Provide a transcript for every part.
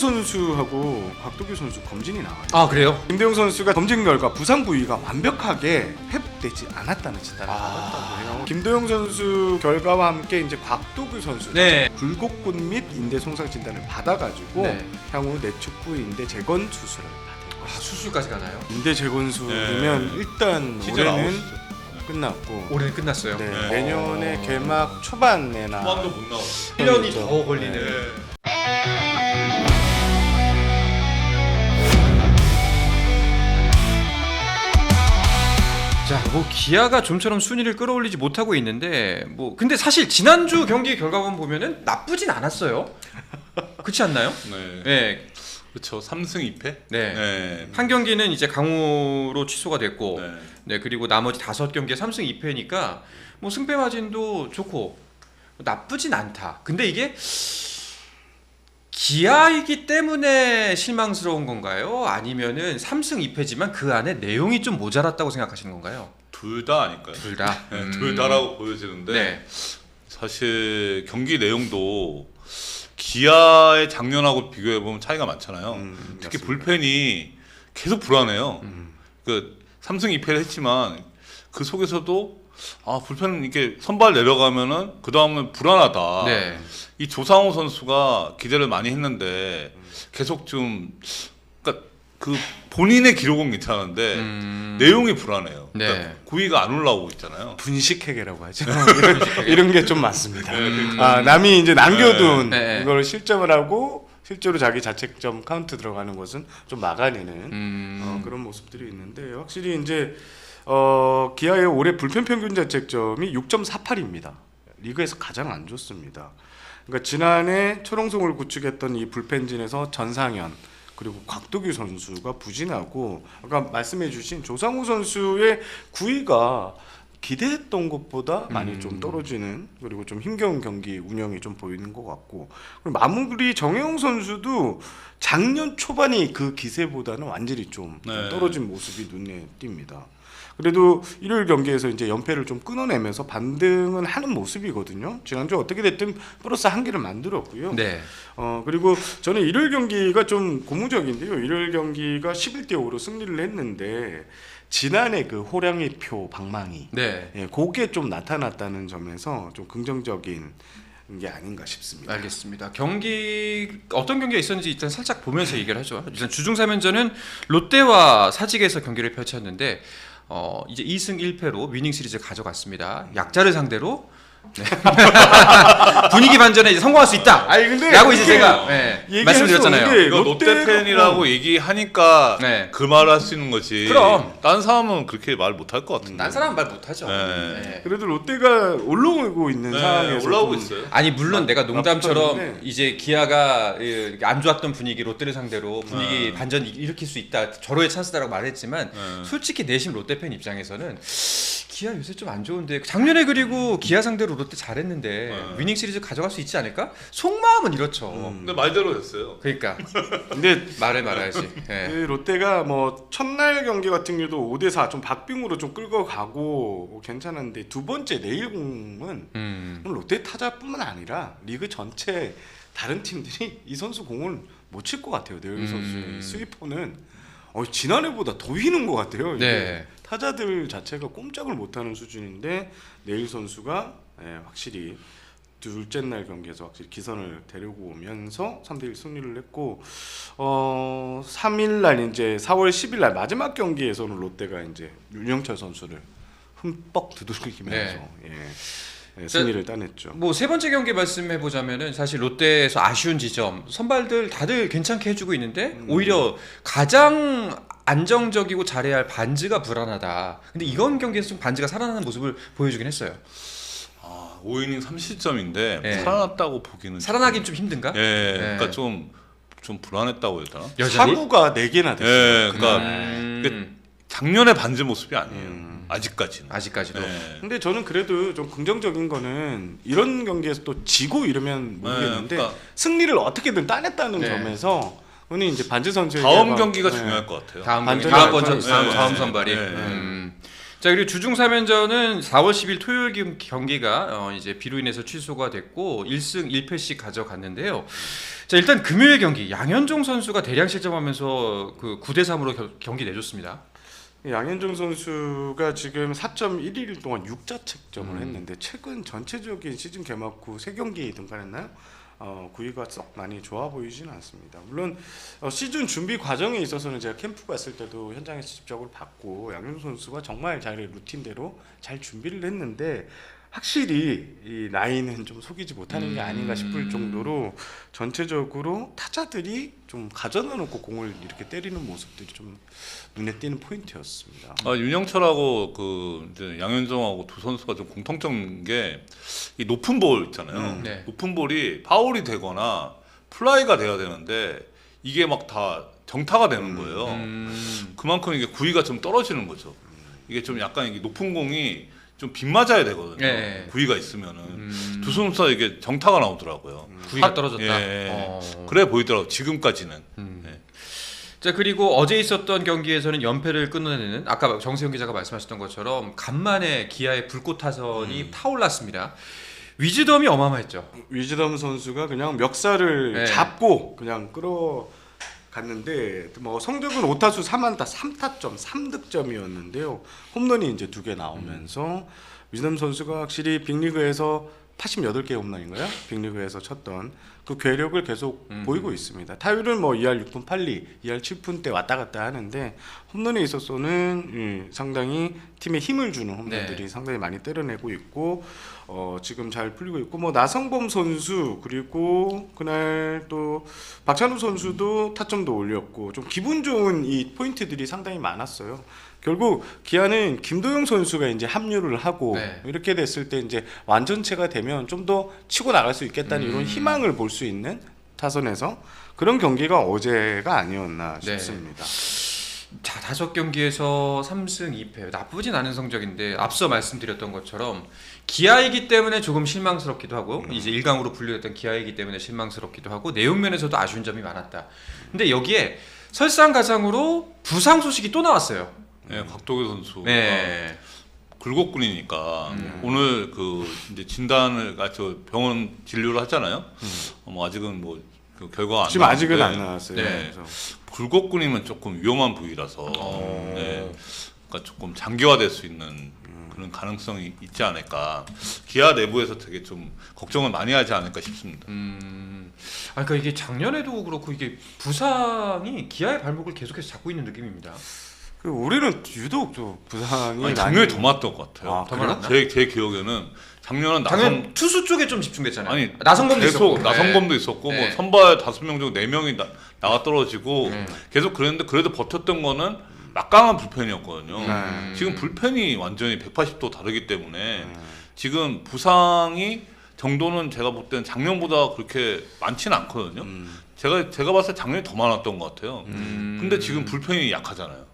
선수하고 곽도규 선수 검진이 나와요. 아 그래요? 김대용 선수가 검진 결과 부상 부위가 완벽하게 회복되지 않았다는 진단을 아. 받았다고 해요. 김도영 선수 결과와 함께 이제 곽도규 선수 네. 굴곡근 및 인대 손상 진단을 받아가지고 네. 향후 내축부 인대 재건 수술을 받을 아, 것이다. 수술까지 가나요? 인대 재건술이면 네. 일단 시즌 올해는 아웃이죠. 끝났고 올해는 끝났어요. 네, 네. 내년에 어. 개막 초반에나 후반도 못 나왔어. 1년이 그렇죠. 더 걸리는. 네. 자, 뭐 기아가 좀처럼 순위를 끌어올리지 못하고 있는데 뭐 근데 사실 지난주 경기 결과만 보면은 나쁘진 않았어요. 그렇지 않나요? 네. 네. 그렇죠. 3승 2패. 네. 네. 한 경기는 이제 강호로 취소가 됐고 네. 네, 그리고 나머지 다섯 경기에 3승 2패니까 뭐 승패 마진도 좋고 나쁘진 않다. 근데 이게 기아이기 때문에 실망스러운 건가요? 아니면은 3승 2패지만 그 안에 내용이 좀 모자랐다고 생각하시는 건가요? 둘 다 아닐까요? 둘 다. 네, 음. 둘 다라고 보여지는데 네. 사실 경기 내용도 기아의 작년하고 비교해 보면 차이가 많잖아요. 음, 특히 맞습니다. 불펜이 계속 불안해요. 음. 그 3승 2패를 했지만 그 속에서도 아 불펜은 이렇게 선발 내려가면은 그 다음은 불안하다. 네. 이 조상우 선수가 기대를 많이 했는데 계속 좀 그러니까 그 본인의 기록은 괜찮은데 음. 내용이 불안해요. 네. 그러니까 구위가 안 올라오고 있잖아요. 분식회계라고 하죠. 이런, 게 좀 많습니다. 음. 아, 남이 이제 남겨둔 네. 네. 이걸 실점을 하고 실제로 자기 자책점 카운트 들어가는 것은 좀 막아내는 음. 어, 그런 모습들이 있는데 확실히 이제 어, 기아의 올해 불펜 평균 자책점이 6.48입니다. 리그에서 가장 안 좋습니다. 그러니까 지난해 초롱송을 구축했던 이 불펜진에서 전상현 그리고 곽도규 선수가 부진하고 아까 말씀해주신 조상우 선수의 구위가 기대했던 것보다 많이 음. 좀 떨어지는 그리고 좀 힘겨운 경기 운영이 좀 보이는 것 같고 그리고 마무리 정혜용 선수도 작년 초반이 그 기세보다는 완전히 좀 네. 떨어진 모습이 눈에 띕니다. 그래도 일요일 경기에서 이제 연패를 좀 끊어내면서 반등은 하는 모습이거든요. 지난주 어떻게 됐든 플러스 한 개를 만들었고요. 네. 어 그리고 저는 일요일 경기가 좀 고무적인데요. 일요일 경기가 11대 5로 승리를 했는데 지난해 그 호랑이 표 방망이 네. 예, 그게 좀 나타났다는 점에서 좀 긍정적인 게 아닌가 싶습니다. 알겠습니다. 경기 어떤 경기가 있었는지 일단 살짝 보면서 얘기를 하죠. 일단 주중 3연전은 롯데와 사직에서 경기를 펼쳤는데 어, 이제 2승 1패로 위닝 시리즈 가져갔습니다. 약자를 상대로 네. 분위기 반전에 이제 성공할 수 있다. 아니 근데 라고 이제 제가 네, 말씀드렸잖아요. 이거 롯데 팬이라고 얘기하니까 네. 그 말을 할 수 있는 거지. 그럼. 다른 사람은 그렇게 말 못할 것 같은데. 딴 사람은 말 못하죠. 네. 네. 그래도 롯데가 올라오고 있는 네, 상황에서 올라오고 좀 있어요. 아니 물론 내가 농담처럼. 이제 기아가 예, 안 좋았던 분위기 롯데를 상대로 분위기 네. 반전 일으킬 수 있다 절호의 찬스다라고 말했지만 네. 솔직히 내심 롯데 팬 입장에서는 기아 요새 좀 안 좋은데 작년에 그리고 기아 상대로 롯데 잘했는데 네. 위닝 시리즈 가져갈 수 있지 않을까? 속마음은 이렇죠. 음. 근데 말대로 됐어요. 그러니까 근데 말을 말아야지. 예. 그 롯데가 뭐 첫날 경기 같은 경우도 5대 4 좀 박빙으로 좀 끌고 가고 뭐 괜찮은데 두 번째 내일 공은 음. 롯데 타자뿐만 아니라 리그 전체 다른 팀들이 이 선수 공을 못 칠 것 같아요. 내일 음. 선수의 스위퍼는 어, 지난해보다 더 휘는 것 같아요. 이게 네. 타자들 자체가 꼼짝을 못하는 수준인데 내일 선수가 예, 확실히 둘째 날 경기에서 확실히 기선을 데리고 오면서 3대1 승리를 했고 어 3일 날 이제 4월 10일 날 마지막 경기에서는 롯데가 이제 윤영철 선수를 흠뻑 두들기면서 예, 예, 승리를 따냈죠. 뭐 세 번째 경기 말씀해 보자면은 사실 롯데에서 아쉬운 지점 선발들 다들 괜찮게 해주고 있는데 음. 오히려 가장 안정적이고 잘해야 할 반즈가 불안하다. 근데 이번 경기에서 좀 반즈가 살아나는 모습을 보여주긴 했어요. 아, 5이닝 30점인데 네. 살아났다고 보기는 살아나긴 좀 힘든가? 예, 네. 그러니까 좀 좀 불안했다고 해야 되나? 여전히. 사구가 4개나 됐어요. 예, 그러니까 음, 작년의 반지 모습이 아니에요. 음. 아직까지는. 아직까지도. 예. 근데 저는 그래도 좀 긍정적인 거는 이런 경기에서 또 지고 이러면 모르겠는데 네, 그러니까 승리를 어떻게든 따냈다는 네. 점에서 오늘 이제 반지 선수의 다음 경기가 중요할 것 같아요. 다음 경기 반전 다음 번전 선발이 다음, 있어요. 다음 네. 선발이. 네. 음. 자 그리고 주중 3연전은 4월 10일 토요일 경- 경기가 어, 이제 비로 인해서 취소가 됐고 1승 1패씩 가져갔는데요. 자 일단 금요일 경기 양현종 선수가 대량 실점하면서 그 9대 3으로 경기 내줬습니다. 양현종 선수가 지금 4.11일 동안 6자책점을 음. 했는데 최근 전체적인 시즌 개막 후세 경기 등판했나요? 어, 구위가 썩 많이 좋아 보이지는 않습니다. 물론 어, 시즌 준비 과정에 있어서는 제가 캠프 갔을 때도 현장에서 직접적으로 봤고 양현종 선수가 정말 잘 루틴대로 잘 준비를 했는데 확실히 이 라인은 좀 속이지 못하는 게 아닌가 싶을 음. 정도로 전체적으로 타자들이 좀 가져다 놓고 공을 이렇게 때리는 모습들이 좀 눈에 띄는 포인트였습니다. 아, 윤영철하고 그 이제 양현종하고 두 선수가 좀 공통점인 게이 높은 볼 있잖아요. 음. 네. 높은 볼이 파울이 되거나 플라이가 돼야 되는데 이게 막 다 정타가 되는 거예요. 음. 그만큼 이게 구위가 좀 떨어지는 거죠. 이게 좀 약간 이게 높은 공이 좀 빗 맞아야 되거든요. 네. 구위가 있으면은 음. 두 선수가 이게 정타가 나오더라고요. 구위가 하- 떨어졌다. 예. 어. 그래 보이더라고 요 지금까지는. 음. 네. 자 그리고 어제 있었던 경기에서는 연패를 끊어내는 아까 정세영 기자가 말씀하셨던 것처럼 간만에 기아의 불꽃 타선이 음. 타올랐습니다. 위즈덤이 어마어마했죠. 위즈덤 선수가 그냥 멱살을 네. 잡고 그냥 끌어 갔는데 뭐 성적은 5타수 3안타 3타점 3득점이었는데요. 홈런이 이제 두 개 나오면서 위즈덤 선수가 확실히 빅리그에서 88개 홈런인가요? 빅리그에서 쳤던 그 괴력을 계속 음. 보이고 있습니다. 타율은 뭐 2할 6분 8리, 2할 7푼대 왔다 갔다 하는데 홈런에 있어서는 음, 상당히 팀에 힘을 주는 홈런들이 네. 상당히 많이 때려내고 있고 어, 지금 잘 풀리고 있고 뭐 나성범 선수 그리고 그날 또 박찬호 선수도 타점도 올렸고 좀 기분 좋은 이 포인트들이 상당히 많았어요. 결국 기아는 김도영 선수가 이제 합류를 하고 네. 이렇게 됐을 때 이제 완전체가 되면 좀 더 치고 나갈 수 있겠다는 음. 이런 희망을 볼 수 있는 타선에서 그런 경기가 어제가 아니었나 네. 싶습니다. 자 다섯 경기에서 3승 2패 나쁘진 않은 성적인데 앞서 말씀드렸던 것처럼 기아이기 때문에 조금 실망스럽기도 하고 음. 이제 1강으로 분류됐던 기아이기 때문에 실망스럽기도 하고 내용 면에서도 아쉬운 점이 많았다. 근데 여기에 설상가상으로 부상 소식이 또 나왔어요. 네, 곽도규 선수. 네. 굴곡근이니까 음. 오늘 그 이제 진단을 아 저 병원 진료를 하잖아요. 어, 뭐 아직은 뭐 그 결과가 안 지금 아직은 나왔는데 안 나왔어요. 네. 그래서 굴곡근이면 조금 위험한 부위라서 어. 네. 그러니까 조금 장기화될 수 있는 그런 가능성이 있지 않을까. 기아 내부에서 되게 좀 걱정을 많이 하지 않을까 싶습니다. 음. 아 그러니까 이게 작년에도 그렇고 이게 부상이 기아의 발목을 계속해서 잡고 있는 느낌입니다. 그 우리는 유독 좀 부상이 아니, 작년에 더 많았던 것 같아요. 아, 그래요? 많았나? 제, 제 기억에는 작년은 작년 나성 투수 쪽에 좀 집중됐잖아요. 아니 나성범도 계속 있었고. 나성범도 있었고 네. 뭐 선발 다섯 명 중네 명이 나, 나가 떨어지고 네. 계속 그랬는데 그래도 버텼던 거는 막강한 불펜이었거든요. 네. 지금 불펜이 완전히 180도 다르기 때문에 음. 지금 부상이 정도는 제가 볼 때는 작년보다 그렇게 많지는 않거든요. 음. 제가 제가 봤을 때 작년이 더 많았던 것 같아요. 음. 근데 지금 불펜이 약하잖아요.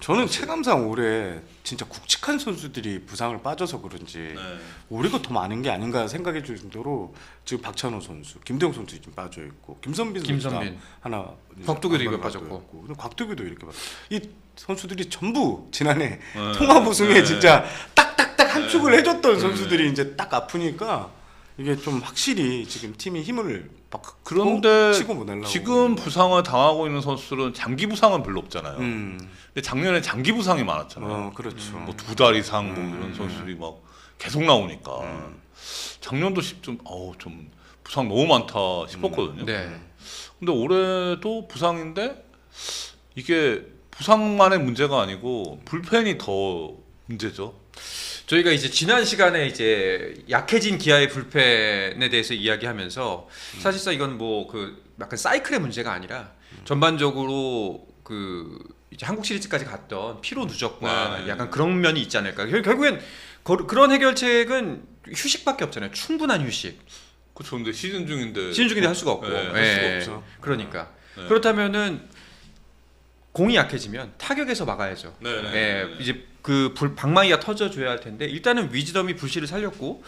저는 체감상 올해 진짜 굵직한 선수들이 부상을 빠져서 그런지 네. 우리가 더 많은 게 아닌가 생각이 들 정도로 지금 박찬호 선수, 김대영 선수 지금 빠져 있고 김선빈 선수. 하나 한 이거 번 빠졌고. 곽도규도 이렇게 빠졌고 이 선수들이 전부 지난해 네. 통합 우승에 네. 진짜 딱딱딱 한 네. 축을 해줬던 네. 선수들이 이제 딱 아프니까 이게 좀 확실히 지금 팀이 힘을 막 그런데 치고 못 내려고 지금 부상을 당하고 있는 선수들은 장기 부상은 별로 없잖아요. 음, 근데 작년에 장기 부상이 많았잖아요. 어 그렇죠. 뭐 두 달 이상 뭐 음, 이런 음. 선수들이 막 계속 나오니까 음. 작년도 시- 좀 어우 좀 부상 너무 많다 싶었거든요. 네. 근데 올해도 부상인데 이게 부상만의 문제가 아니고 불펜이 더 문제죠. 저희가 이제 지난 시간에 이제 약해진 기아의 불펜에 대해서 이야기하면서 사실상 이건 뭐 그 약간 사이클의 문제가 아니라 전반적으로 그 이제 한국 시리즈까지 갔던 피로 누적과 네. 약간 그런 면이 있지 않을까. 결- 결국엔 거- 그런 해결책은 휴식밖에 없잖아요. 충분한 휴식. 그렇죠. 근데 시즌 중인데 시즌 중인데 할 수가 없고. 네, 할 예. 수가 없죠. 그러니까 네. 그렇다면은 공이 약해지면 타격에서 막아야죠. 네, 네, 예, 네, 네. 이제 그 불- 방망이가 터져줘야 할 텐데 일단은 위즈덤이 불씨를 살렸고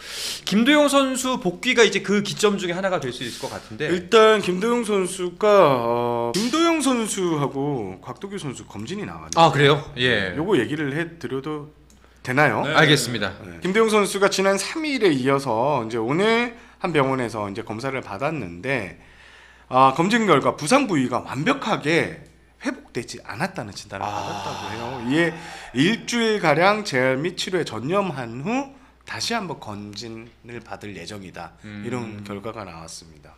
김도영 선수 복귀가 이제 그 기점 중에 하나가 될 수 있을 것 같은데 일단 김도영 선수가 어, 김도영 선수하고 곽도규 선수 검진이 나왔네요. 아 그래요? 예, 요거 얘기를 해드려도 되나요? 네. 알겠습니다. 네. 김도영 선수가 지난 3일에 이어서 이제 오늘 한 병원에서 이제 검사를 받았는데 아, 검진 결과 부상 부위가 완벽하게 회복되지 않았다는 진단을 아. 받았다고 해요. 이에 일주일 가량 재활 및 치료에 전념한 후 다시 한번 검진을 받을 예정이다. 음. 이런 결과가 나왔습니다.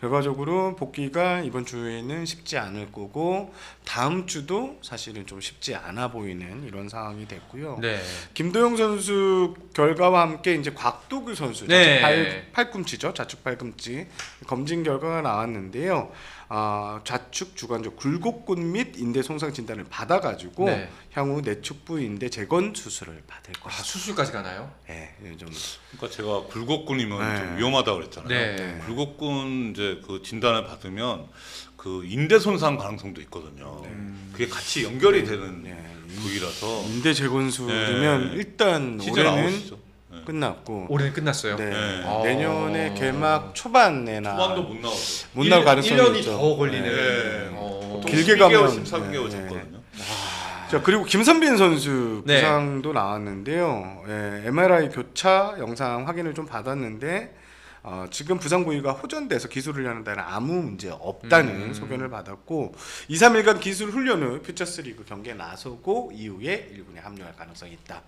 결과적으로 복귀가 이번 주에는 쉽지 않을 거고 다음 주도 사실은 좀 쉽지 않아 보이는 이런 상황이 됐고요. 네. 김도영 선수 결과와 함께 이제 곽도규 선수 네. 좌측 팔, 팔꿈치죠 좌측 팔꿈치 검진 결과가 나왔는데요. 아, 좌측 주관적 굴곡근 및 인대 손상 진단을 받아가지고 네. 향후 내축부 인대 재건 수술을 받을 아, 것이다. 수술까지 가나요? 예, 이 정도. 그러니까 제가 굴곡근이면 네. 좀 위험하다고 그랬잖아요. 네. 굴곡근 이제 그 진단을 받으면 그 인대 손상 가능성도 있거든요. 그게 같이 연결이 되는 네. 부위라서 인대 재건술이면 네. 일단 올해는 아웃이죠. 네. 끝났고 올해는 끝났어요. 네. 네. 아. 내년에 개막 초반에나 초반도 못 나오죠. 못 나올 가능성이 1년이 있죠. 더 걸리는. 네. 어. 길게 12개월, 가면- 13개월 네, 졌거든요. 자 그리고 김선빈 선수 네. 부상도 나왔는데요. 예, MRI 교차 영상 확인을 좀 받았는데 어, 지금 부상 부위가 호전돼서 기술 훈련하는 데는 아무 문제 없다는 음. 소견을 받았고 2, 3일간 기술 훈련 후 퓨처스리그 경기에 나서고 이후에 1군에 합류할 가능성이 있다.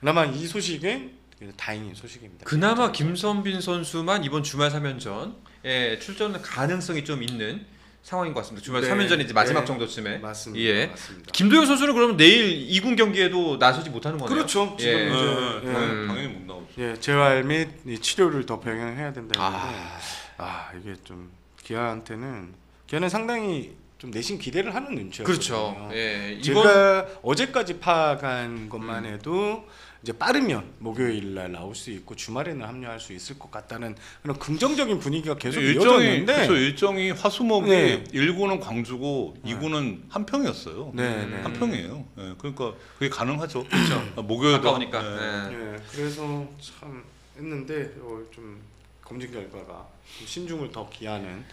그나마 이 소식은 다행인 소식입니다. 그나마 김선빈 선수만 이번 주말 3연전에 출전 가능성이 좀 있는 상황인 것 같습니다. 주말 네. 3연전이 이제 마지막 네. 정도쯤에. 맞습니다. 예. 맞습니다. 김도영 선수는 그러면 내일 2군 경기에도 나서지 못하는 거네요. 그렇죠. 지금 예. 네, 이제, 네, 예. 당연히, 당연히 못 나오죠. 예, 재활 및이 치료를 더 병행해야 된다는데 아. 아, 이게 좀 기아한테는 기아는 상당히 좀 내심 기대를 하는 눈치였거든요. 그렇죠. 예. 이번 제가 어제까지 파악한 것만 해도 이제 빠르면 목요일 날 나올 수 있고 주말에는 합류할 수 있을 것 같다는 그런 긍정적인 분위기가 계속 일정이 이어졌는데 그렇죠. 일정이 화수목이 네. 1구는 광주고 2구는 한평이었어요. 네, 네. 한평이에요. 예, 그러니까 그게 가능하죠. 그렇죠. 목요일도 가까우니까. 네. 네. 예, 그래서 참 했는데 어, 좀 검진 결과가 좀 신중을 더 기하는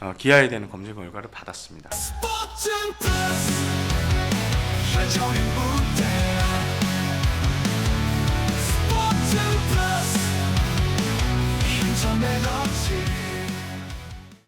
어, 기하에 대한 검진 결과를 받았습니다. 스포츠 플러스 무대 힘 전에 넘치